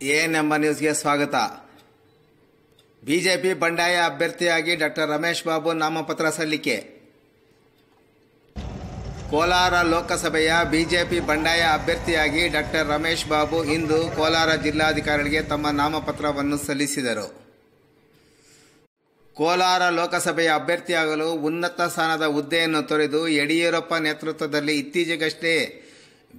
ಎಎನ್ಎಂಬ ನ್ಯೂಸ್ಗೆ ಸ್ವಾಗತ. ಬಿಜೆಪಿ ಬಂಡಾಯ ಅಭ್ಯರ್ಥಿಯಾಗಿ ಡಾಕ್ಟರ್ ರಮೇಶ್ ಬಾಬು ನಾಮಪತ್ರ ಸಲ್ಲಿಕೆ. ಕೋಲಾರ ಲೋಕಸಭೆಯ ಬಿಜೆಪಿ ಬಂಡಾಯ ಅಭ್ಯರ್ಥಿಯಾಗಿ ಡಾಕ್ಟರ್ ರಮೇಶ್ ಬಾಬು ಇಂದು ಕೋಲಾರ ಜಿಲ್ಲಾಧಿಕಾರಿಗಳಿಗೆ ತಮ್ಮ ನಾಮಪತ್ರವನ್ನು ಸಲ್ಲಿಸಿದರು. ಕೋಲಾರ ಲೋಕಸಭೆಯ ಅಭ್ಯರ್ಥಿಯಾಗಲು ಉನ್ನತ ಸ್ಥಾನದ ಹುದ್ದೆಯನ್ನು ತೊರೆದು ಯಡಿಯೂರಪ್ಪ ನೇತೃತ್ವದಲ್ಲಿ ಇತ್ತೀಚೆಗಷ್ಟೇ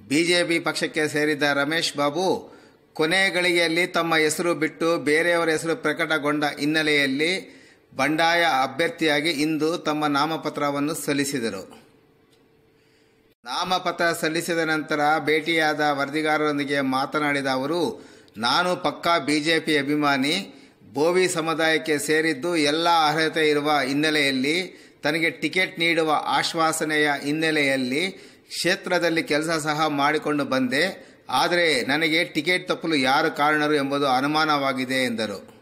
ಬಿಜೆಪಿ ಪಕ್ಷಕ್ಕೆ ಸೇರಿದ್ದ ರಮೇಶ್ ಬಾಬು ಕೊನೆ ಗಳಿಗೆಯಲ್ಲಿ ತಮ್ಮ ಹೆಸರು ಬಿಟ್ಟು ಬೇರೆಯವರ ಹೆಸರು ಪ್ರಕಟಗೊಂಡ ಹಿನ್ನೆಲೆಯಲ್ಲಿ ಬಂಡಾಯ ಅಭ್ಯರ್ಥಿಯಾಗಿ ಇಂದು ತಮ್ಮ ನಾಮಪತ್ರವನ್ನು ಸಲ್ಲಿಸಿದರು. ನಾಮಪತ್ರ ಸಲ್ಲಿಸಿದ ನಂತರ ಭೇಟಿಯಾದ ವರದಿಗಾರರೊಂದಿಗೆ ಮಾತನಾಡಿದ ಅವರು, ನಾನು ಪಕ್ಕಾ ಬಿಜೆಪಿ ಅಭಿಮಾನಿ, ಬೋವಿ ಸಮುದಾಯಕ್ಕೆ ಸೇರಿದ್ದು ಎಲ್ಲ ಅರ್ಹತೆ ಇರುವ ಹಿನ್ನೆಲೆಯಲ್ಲಿ, ತನಗೆ ಟಿಕೆಟ್ ನೀಡುವ ಆಶ್ವಾಸನೆಯ ಹಿನ್ನೆಲೆಯಲ್ಲಿ ಕ್ಷೇತ್ರದಲ್ಲಿ ಕೆಲಸ ಸಹ ಮಾಡಿಕೊಂಡು ಬಂದೆ. ಆದರೆ ನನಗೆ ಟಿಕೆಟ್ ತಪ್ಪಲು ಯಾರು ಕಾರಣರು ಎಂಬುದು ಅನುಮಾನವಾಗಿದೆ ಎಂದರು.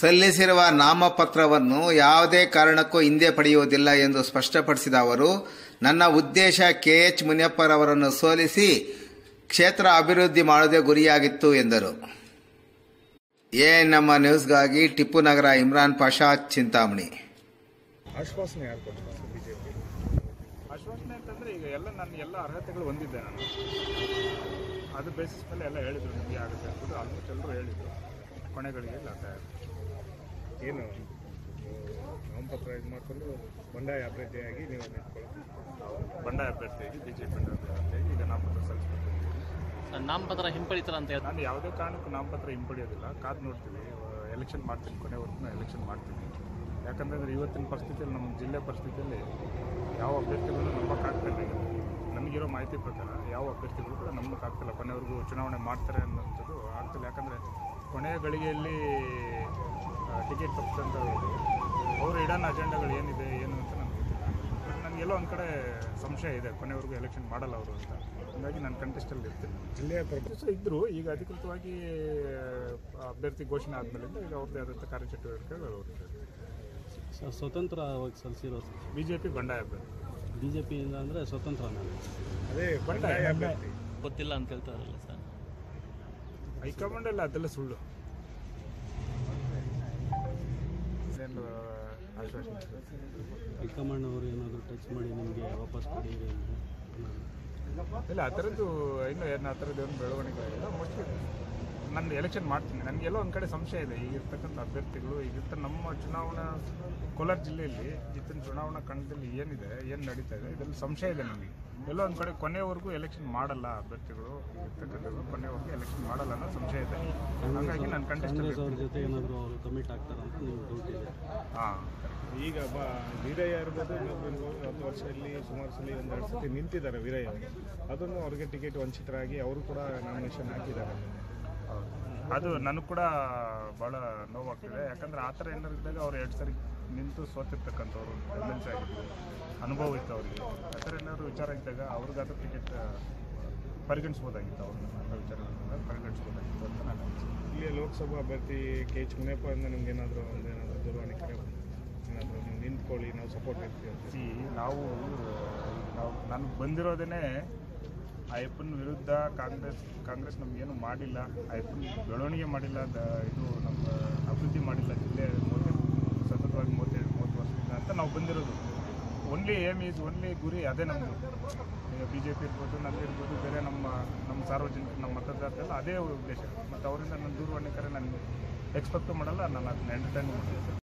ಸಲ್ಲಿಸಿರುವ ನಾಮಪತ್ರವನ್ನು ಯಾವುದೇ ಕಾರಣಕ್ಕೂ ಹಿಂದೆ ಪಡೆಯುವುದಿಲ್ಲ ಎಂದು ಸ್ಪಷ್ಟಪಡಿಸಿದ ಅವರು, ನನ್ನ ಉದ್ದೇಶ ಕೆಎಚ್ ಮುನಿಯಪ್ಪರವರನ್ನು ಸೋಲಿಸಿ ಕ್ಷೇತ್ರ ಅಭಿವೃದ್ಧಿ ಮಾಡುವುದೇ ಗುರಿಯಾಗಿತ್ತು ಎಂದರು. ನಮ್ಮ ನ್ಯೂಸ್ಗಾಗಿ ಟಿಪ್ಪು ನಗರ ಇಮ್ರಾನ್ ಪಾಷಾ ಚಿಂತಾಮಣಿ. ಆಶ್ವಾಸನೆ ಅಂತಂದರೆ ಈಗ ಎಲ್ಲ ನನ್ನ ಎಲ್ಲ ಅರ್ಹತೆಗಳು ಹೊಂದಿದ್ದೆ ನಾನು. ಅದು ಬೇಸಿಸ್ ಮೇಲೆ ಎಲ್ಲ ಹೇಳಿದರು ನಿಮಗೆ ಆಗುತ್ತೆ. ಅಂದ್ಬಿಟ್ಟು ಆಲ್ಮೋಸ್ಟ್ ಎಲ್ಲರೂ ಹೇಳಿದರು. ಕೊನೆಗಳಿಗೆ ಲಾಟ ಏನು? ನಾಮಪತ್ರ ಇದು ಮಾಡಿಕೊಂಡು ಬಂಡಾಯ ಅಭ್ಯರ್ಥಿಯಾಗಿ ನೀವು ನಿಂತ್ಕೊಳ್ಳಿ ಬಂಡಾಯ ಅಭ್ಯರ್ಥಿಯಾಗಿ ಬಿ ಜೆ ಪಿ ಅಭ್ಯರ್ಥಿಯಾಗಿ ಈಗ ನಾಮಪತ್ರ ಸಲ್ಲಿಸ್ಬೇಕು. ಸರ್ ನಾಮಪತ್ರ ಹಿಂಪಡಿತಾರ ಅಂತ ನಾನು ಯಾವುದೇ ಕಾರಣಕ್ಕೂ ನಾಮಪತ್ರ ಹಿಂಪಡೆಯೋದಿಲ್ಲ. ಕಾದು ನೋಡ್ತೀವಿ. ಎಲೆಕ್ಷನ್ ಮಾಡ್ತೀನಿ ಕೊನೆವರೆಗೂ ಎಲೆಕ್ಷನ್ ಮಾಡ್ತೀನಿ. ಯಾಕಂತಂದರೆ ಇವತ್ತಿನ ಪರಿಸ್ಥಿತಿಯಲ್ಲಿ ನಮ್ಮ ಜಿಲ್ಲೆ ಪರಿಸ್ಥಿತಿಯಲ್ಲಿ ಯಾವ ಅಭ್ಯರ್ಥಿಗಳು ನಂಬಕ್ಕಾಗ್ತಿಲ್ಲ ಈಗ. ನಮಗಿರೋ ಮಾಹಿತಿ ಪ್ರಕಾರ ಯಾವ ಅಭ್ಯರ್ಥಿಗಳು ಕೂಡ ನಂಬಕ್ಕಾಗ್ತಿಲ್ಲ ಕೊನೆವರೆಗೂ ಚುನಾವಣೆ ಮಾಡ್ತಾರೆ ಅನ್ನೋಂಥದ್ದು ಆಗ್ತಿಲ್ಲ ಯಾಕಂದರೆ ಕೊನೆಯ ಗಳಿಗೆಯಲ್ಲಿ ಟಿಕೆಟ್ ತಪ್ಪಿಸಂತ ಅವ್ರ ಇಡನ್ ಅಜೆಂಡಾಗಳು ಏನಿದೆ ಏನು ಅಂತ ನನಗೆ ಗೊತ್ತಿಲ್ಲ. ಬಟ್ ನನಗೆಲ್ಲೋ ಒಂದು ಕಡೆ ಸಂಶಯ ಇದೆ. ಕೊನೆವರೆಗೂ ಎಲೆಕ್ಷನ್ ಮಾಡಲ್ಲ ಅವರು ಅಂತ. ಹಾಗಾಗಿ ನಾನು ಕಂಟೆಸ್ಟಲ್ಲಿ ಇರ್ತೀನಿ. ಜಿಲ್ಲೆಯ ಪ್ರದೇಶ ಇದ್ದರೂ ಈಗ ಅಧಿಕೃತವಾಗಿ ಅಭ್ಯರ್ಥಿ ಘೋಷಣೆ ಆದಮೇಲಿಂದ ಈಗ ಅವ್ರದ್ದೇ ಆದಂಥ ಕಾರ್ಯಚಟುವಟಿಕೆಗಳು ಅವ್ರಿಗೆ ಸರ್ ಸ್ವತಂತ್ರವಾಗಿ ಸಲ್ಲಿಸಿರೋ ಬಿ ಜೆ ಪಿ ಬಂಡಾಯ ಅಭ್ಯರ್ಥಿ. ಬಿ ಜೆ ಪಿಯಿಂದ ಅಂದರೆ ಸ್ವತಂತ್ರ ಅದೇ ಬಂಡಾಯ ಅಭ್ಯರ್ಥಿ. ಗೊತ್ತಿಲ್ಲ ಅಂತ ಹೇಳ್ತಾರಲ್ಲ ಸರ್. ಹೈಕಮಾಂಡ್ ಎಲ್ಲ ಅದೆಲ್ಲ ಸುಳ್ಳು. ಏನು ಆಶ್ವಾಸನೆ? ಹೈಕಮಾಂಡ್ ಅವರು ಏನಾದರೂ ಟಚ್ ಮಾಡಿ ನಿಮಗೆ ವಾಪಸ್ ಕೊಡಿರಿ ಅಂತ ಇಲ್ಲ ಆ ಥರದ್ದು ಇನ್ನೂ ಏನು ಆ ಥರದ್ದು ಏನು ಬೆಳವಣಿಗೆ ಆಗಿಲ್ಲ ಮೋಸ್ಟ್ಲಿ ನಾನು ಎಲೆಕ್ಷನ್ ಮಾಡ್ತೀನಿ. ನನಗೆಲ್ಲೋ ಒಂದು ಕಡೆ ಸಂಶಯ ಇದೆ. ಈಗಿರ್ತಕ್ಕಂಥ ಅಭ್ಯರ್ಥಿಗಳು ಈಗಿರ್ತ ನಮ್ಮ ಚುನಾವಣಾ ಕೋಲಾರ ಜಿಲ್ಲೆಯಲ್ಲಿ ಇತ್ತಿನ ಚುನಾವಣಾ ಕಣದಲ್ಲಿ ಏನಿದೆ ಏನು ನಡೀತಾ ಇದೆ ಇದರಲ್ಲಿ ಸಂಶಯ ಇದೆ ನನಗೆ. ಎಲ್ಲೋ ಒಂದು ಕಡೆ ಕೊನೆವರೆಗೂ ಎಲೆಕ್ಷನ್ ಮಾಡಲ್ಲ ಅಭ್ಯರ್ಥಿಗಳು ಇರ್ತಕ್ಕಂಥದ್ದು ಕೊನೆವರೆಗೂ ಎಲೆಕ್ಷನ್ ಮಾಡಲ್ಲ ಅನ್ನೋ ಸಂಶಯ ಇದೆ. ಹಾಗಾಗಿ ನಾನು ಕಂಟೆಸ್ಟ್ ಹಾಂ. ಈಗ ಬ ವೀರಯ್ಯ ಇರ್ಬೋದು ಇನ್ನೊಬ್ಬರು ಹತ್ತು ವರ್ಷದಲ್ಲಿ ಸುಮಾರು ಸಲ ಒಂದೆರಡು ಸತಿ ನಿಂತಿದ್ದಾರೆ ವೀರಯ್ಯ. ಅವರು ಅದನ್ನು ಅವ್ರಿಗೆ ಟಿಕೆಟ್ ವಂಚಿತರಾಗಿ ಅವರು ಕೂಡ ನಾಮಿನೇಷನ್ ಹಾಕಿದ್ದಾರೆ. ಅದು ನನಗೆ ಕೂಡ ಭಾಳ ನೋವಾಗ್ತಿದೆ. ಯಾಕಂದ್ರೆ ಆ ಥರ ಏನಾರು ಇದ್ದಾಗ ಅವ್ರು ಎರಡು ಸರಿ ನಿಂತು ಸೋತಿರ್ತಕ್ಕಂಥವ್ರು ಎಂ ಅನುಭವ ಇತ್ತು ಅವರಿಗೆ. ಆ ಥರ ಏನಾದ್ರು ವಿಚಾರ ಇದ್ದಾಗ ಅವ್ರಿಗಾದ್ರೂ ಟಿಕೆಟ್ ಪರಿಗಣಿಸ್ಬೋದಾಗಿತ್ತು ಅವ್ರನ್ನ ವಿಚಾರಗಳನ್ನ ಪರಿಗಣಿಸ್ಬೋದಾಗಿತ್ತು ಅಂತ ನಾನು ಇಲ್ಲಿ ಲೋಕಸಭಾ ಅಭ್ಯರ್ಥಿ ಕೆ ಎಚ್ ಮುನಿಯಪ್ಪರಿಂದ ನಿಮ್ಗೆ ಏನಾದರೂ ಒಂದು ಏನಾದರೂ ದೂರವಾಣಿ ಕರೆ ಏನಾದರೂ ನೀವು ನಿಂತ್ಕೊಳ್ಳಿ ನಾವು ಸಪೋರ್ಟ್ ಇರ್ತೀವಿ ನಾವು ನಾವು ನನಗೆ ಬಂದಿರೋದೇ ಅಯ್ಯಪ್ಪನ ವಿರುದ್ಧ ಕಾಂಗ್ರೆಸ್ ಕಾಂಗ್ರೆಸ್ ನಮಗೇನು ಮಾಡಿಲ್ಲ. ಅಯ್ಯಪ್ಪನ ಬೆಳವಣಿಗೆ ಮಾಡಿಲ್ಲ ದ ಇದು ನಮ್ಮ ಅಭಿವೃದ್ಧಿ ಮಾಡಿಲ್ಲ ಜಿಲ್ಲೆ ಮೂವತ್ತೈದು, ಸತತವಾಗಿ ಮೂವತ್ತೈದು, ಮೂವತ್ತು ವರ್ಷದಿಂದ ಅಂತ ನಾವು ಬಂದಿರೋದು. ಓನ್ಲಿ ಏಮ್ ಈಸ್ ಓನ್ಲಿ ಗುರಿ, ಅದೇ ನಮ್ಮದು ಬಿ ಜೆ ಪಿ ಇರ್ಬೋದು ನಂದಿರ್ಬೋದು ಬೇರೆ ನಮ್ಮ ನಮ್ಮ ಸಾರ್ವಜನಿಕರು ನಮ್ಮ ಮತದಾರರೆಲ್ಲ ಅದೇ ಉದ್ದೇಶ. ಮತ್ತು ಅವರಿಂದ ನನ್ನ ದೂರವಾಣಿ ಕರೆ ನಾನು ಎಕ್ಸ್ಪೆಕ್ಟು ಮಾಡಲ್ಲ, ನಾನು ಅದನ್ನ ಎಂಟರ್ಟೈನ್ ಮಾಡಿದೆ